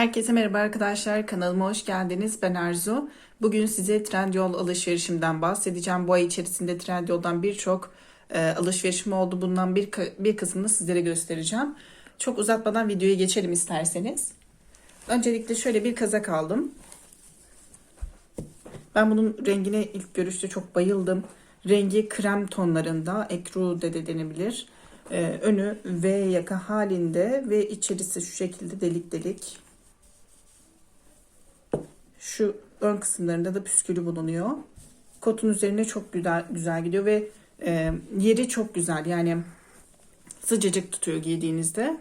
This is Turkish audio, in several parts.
Herkese merhaba arkadaşlar. Kanalıma hoş geldiniz. Ben Arzu. Bugün size Trendyol alışverişimden bahsedeceğim. Bu ay içerisinde Trendyol'dan birçok e, alışverişim oldu. Bundan bir, bir kısmını sizlere göstereceğim. Çok uzatmadan videoya geçelim isterseniz. Öncelikle şöyle bir kazak aldım. Ben bunun rengine ilk görüşte çok bayıldım. Rengi krem tonlarında, ekru de de denebilir. Ee, önü V yaka halinde ve içerisi şu şekilde delik delik. Şu ön kısımlarında da püskülü bulunuyor. Kotun üzerine çok güzel güzel gidiyor ve e, yeri çok güzel. Yani sıcacık tutuyor giydiğinizde.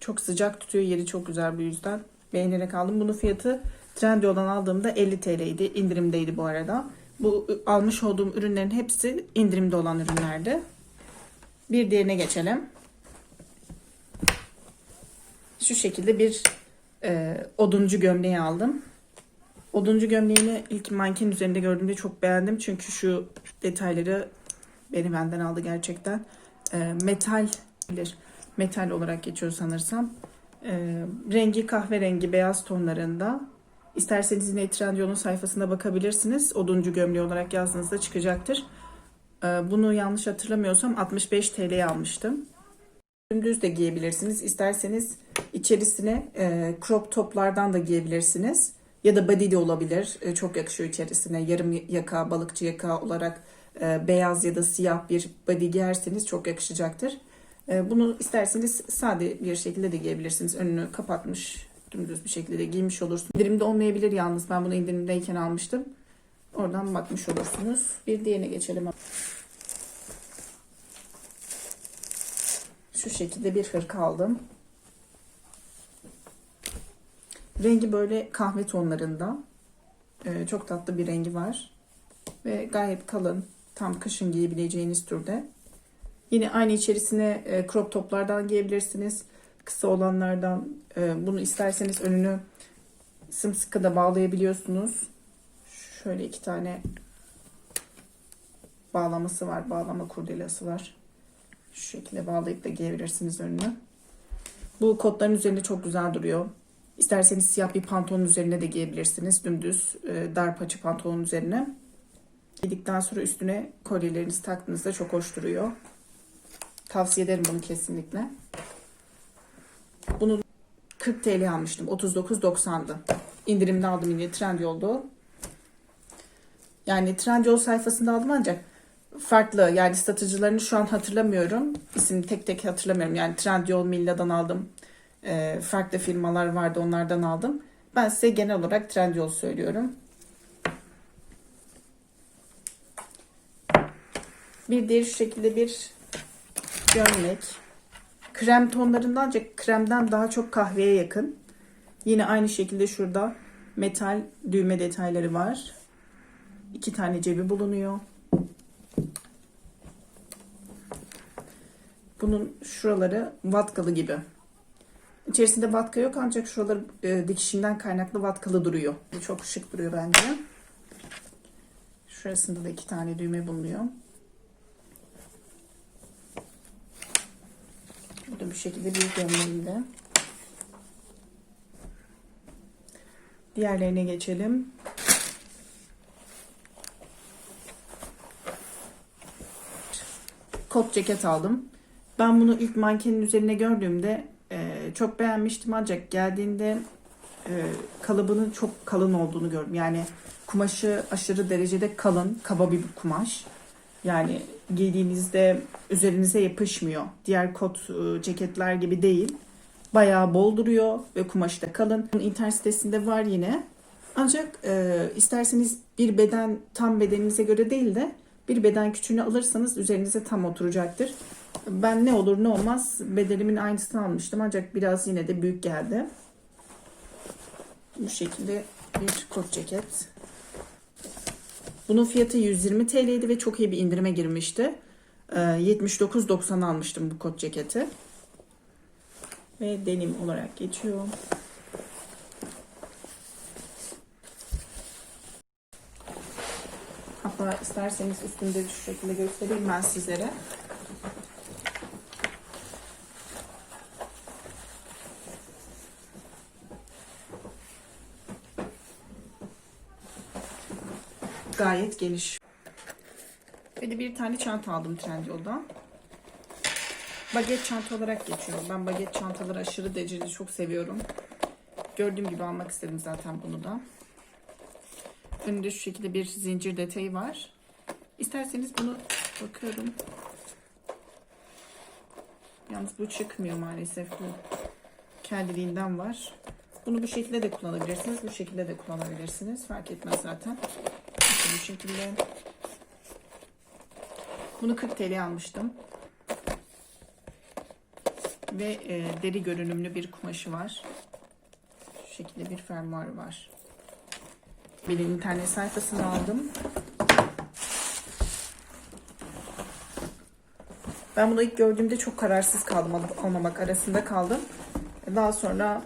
Çok sıcak tutuyor. Yeri çok güzel bu yüzden beğenerek aldım. Bunun fiyatı Trendyol'dan aldığımda 50 TL'ydi. İndirimdeydi bu arada. Bu almış olduğum ürünlerin hepsi indirimde olan ürünlerdi. Bir diğerine geçelim. Şu şekilde bir e, oduncu gömleği aldım. Oduncu gömleğini ilk manken üzerinde gördüğümde çok beğendim. Çünkü şu detayları beni benden aldı gerçekten. E, metal bilir. Metal olarak geçiyor sanırsam. E, rengi kahverengi beyaz tonlarında. İsterseniz yine Trendyol'un sayfasına bakabilirsiniz. Oduncu gömleği olarak yazdığınızda çıkacaktır. E, bunu yanlış hatırlamıyorsam 65 TL'ye almıştım. Dümdüz de giyebilirsiniz. İsterseniz içerisine e, crop toplardan da giyebilirsiniz. Ya da body de olabilir. E, çok yakışıyor içerisine. Yarım yaka, balıkçı yaka olarak e, beyaz ya da siyah bir body giyerseniz çok yakışacaktır. E, bunu isterseniz sade bir şekilde de giyebilirsiniz. Önünü kapatmış, dümdüz bir şekilde de giymiş olursunuz. İndirimde olmayabilir yalnız. Ben bunu indirimdeyken almıştım. Oradan bakmış olursunuz. Bir diğerine geçelim. Şu şekilde bir hırka aldım. Rengi böyle kahve tonlarında. Ee, çok tatlı bir rengi var. Ve gayet kalın. Tam kışın giyebileceğiniz türde. Yine aynı içerisine e, crop toplardan giyebilirsiniz. Kısa olanlardan e, bunu isterseniz önünü sımsıkı da bağlayabiliyorsunuz. Şöyle iki tane bağlaması var. Bağlama kurdelası var. Şu şekilde bağlayıp da giyebilirsiniz önüne. Bu kotların üzerinde çok güzel duruyor. İsterseniz siyah bir pantolonun üzerine de giyebilirsiniz. Dümdüz e, dar paça pantolonun üzerine. Giydikten sonra üstüne kolyelerinizi taktığınızda çok hoş duruyor. Tavsiye ederim bunu kesinlikle. Bunu 40 TL almıştım. 39.90'dı. İndirimde aldım yine Trendyol'da. Yani Trendyol sayfasında aldım ancak farklı yani satıcılarını şu an hatırlamıyorum. İsmini tek tek hatırlamıyorum. Yani Trendyol, Milla'dan aldım. Ee, farklı firmalar vardı onlardan aldım. Ben size genel olarak Trendyol söylüyorum. Bir diğer şu şekilde bir gömlek. Krem tonlarından ancak kremden daha çok kahveye yakın. Yine aynı şekilde şurada metal düğme detayları var. İki tane cebi bulunuyor. Bunun şuraları vatkalı gibi. İçerisinde vatka yok ancak şuraları e, dikişinden kaynaklı vatkalı duruyor. Çok şık duruyor bence. Şurasında da iki tane düğme bulunuyor. Bu da bu şekilde bir gömleğinde. Diğerlerine geçelim. Kot ceket aldım. Ben bunu ilk mankenin üzerine gördüğümde e, çok beğenmiştim ancak geldiğinde e, kalıbının çok kalın olduğunu gördüm. Yani kumaşı aşırı derecede kalın, kaba bir kumaş. Yani giydiğinizde üzerinize yapışmıyor. Diğer kot e, ceketler gibi değil. Bayağı bol duruyor ve kumaşı da kalın. Bunun internet sitesinde var yine. Ancak e, isterseniz bir beden tam bedeninize göre değil de bir beden küçüğünü alırsanız üzerinize tam oturacaktır. Ben ne olur ne olmaz bedelimin aynısını almıştım ancak biraz yine de büyük geldi. Bu şekilde bir kot ceket. Bunun fiyatı 120 TL'ydi ve çok iyi bir indirime girmişti. Ee, 79.90 almıştım bu kot ceketi. Ve denim olarak geçiyor. Hatta isterseniz üstünde şu şekilde göstereyim ben sizlere. Gayet geniş. Ve de bir tane çanta aldım Trendyol'dan. Baget çanta olarak geçiyor. Ben baget çantaları aşırı derecede çok seviyorum. Gördüğüm gibi almak istedim zaten bunu da. Önünde şu şekilde bir zincir detayı var. İsterseniz bunu bakıyorum. Yalnız bu çıkmıyor maalesef. Bu kendiliğinden var. Bunu bu şekilde de kullanabilirsiniz. Bu şekilde de kullanabilirsiniz. Fark etmez zaten. Bu şekilde. Bunu 40 TL almıştım. Ve e, deri görünümlü bir kumaşı var. Şu şekilde bir fermuar var. Bir internet sayfasını aldım. Ben bunu ilk gördüğümde çok kararsız kaldım. Alıp almamak arasında kaldım. Daha sonra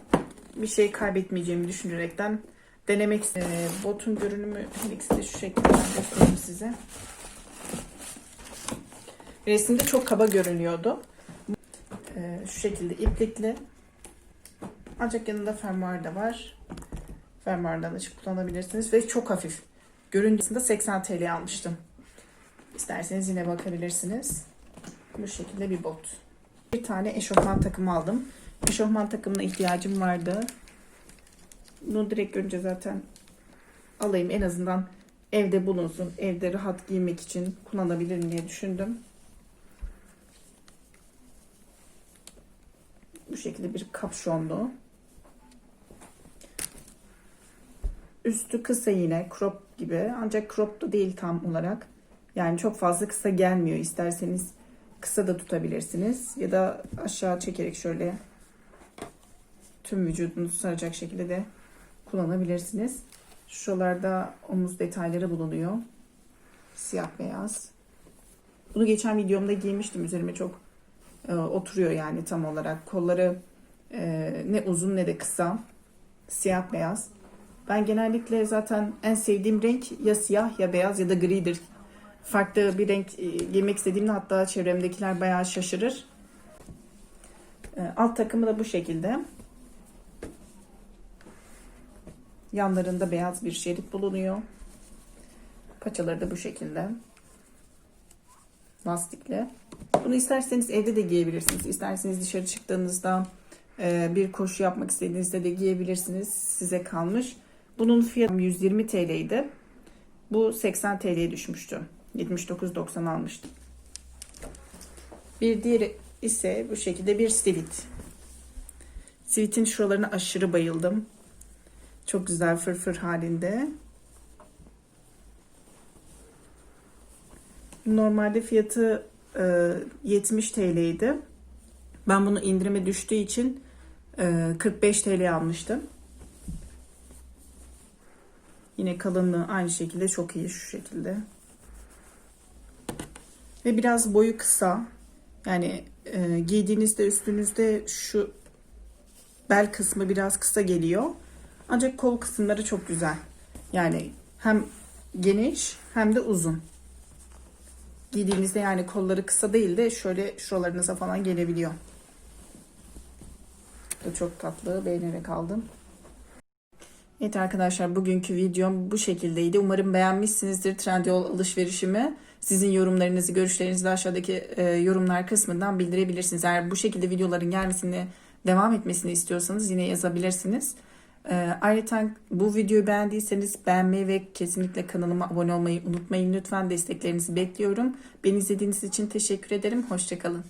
bir şey kaybetmeyeceğimi düşünerekten denemek istedim. Ee, botun görünümü her ikisi de şu şekilde göstereyim size. Resimde çok kaba görünüyordu. Ee, şu şekilde iplikli. Ancak yanında fermuar da var. Fermuardan açıp kullanabilirsiniz ve çok hafif. Görüntüsünde 80 TL almıştım. İsterseniz yine bakabilirsiniz. Bu şekilde bir bot. Bir tane eşofman takımı aldım. Eşofman takımına ihtiyacım vardı. Bunu direkt önce zaten alayım. En azından evde bulunsun. Evde rahat giymek için kullanabilirim diye düşündüm. Bu şekilde bir kapşonlu. Üstü kısa yine crop gibi. Ancak crop da değil tam olarak. Yani çok fazla kısa gelmiyor. İsterseniz kısa da tutabilirsiniz. Ya da aşağı çekerek şöyle tüm vücudunuzu saracak şekilde de kullanabilirsiniz. Şuralarda omuz detayları bulunuyor. Siyah beyaz. Bunu geçen videomda giymiştim. Üzerime çok e, oturuyor yani tam olarak. Kolları e, ne uzun ne de kısa. Siyah beyaz. Ben genellikle zaten en sevdiğim renk ya siyah ya beyaz ya da gridir. Farklı bir renk e, giymek istediğimde hatta çevremdekiler bayağı şaşırır. E, alt takımı da bu şekilde. Yanlarında beyaz bir şerit bulunuyor. Paçaları da bu şekilde. Lastikli. Bunu isterseniz evde de giyebilirsiniz. İsterseniz dışarı çıktığınızda e, bir koşu yapmak istediğinizde de giyebilirsiniz. Size kalmış. Bunun fiyatı 120 TL'ydi. Bu 80 TL'ye düşmüştü. 79.90 almıştım. Bir diğeri ise bu şekilde bir sivit. Sivitin şuralarına aşırı bayıldım. Çok güzel fırfır halinde. Normalde fiyatı e, 70 TL'ydi. Ben bunu indirime düştüğü için e, 45 TL almıştım. Yine kalınlığı aynı şekilde çok iyi şu şekilde. Ve biraz boyu kısa. Yani e, giydiğinizde üstünüzde şu bel kısmı biraz kısa geliyor. Ancak kol kısımları çok güzel. Yani hem geniş hem de uzun. Giydiğinizde yani kolları kısa değil de şöyle şuralarınıza falan gelebiliyor. Bu çok tatlı. Beğenerek aldım. Evet arkadaşlar bugünkü videom bu şekildeydi. Umarım beğenmişsinizdir Trendyol alışverişimi. Sizin yorumlarınızı, görüşlerinizi de aşağıdaki e, yorumlar kısmından bildirebilirsiniz. Eğer bu şekilde videoların gelmesini, devam etmesini istiyorsanız yine yazabilirsiniz. E, ayrıca bu videoyu beğendiyseniz beğenmeyi ve kesinlikle kanalıma abone olmayı unutmayın. Lütfen desteklerinizi bekliyorum. Beni izlediğiniz için teşekkür ederim. Hoşçakalın.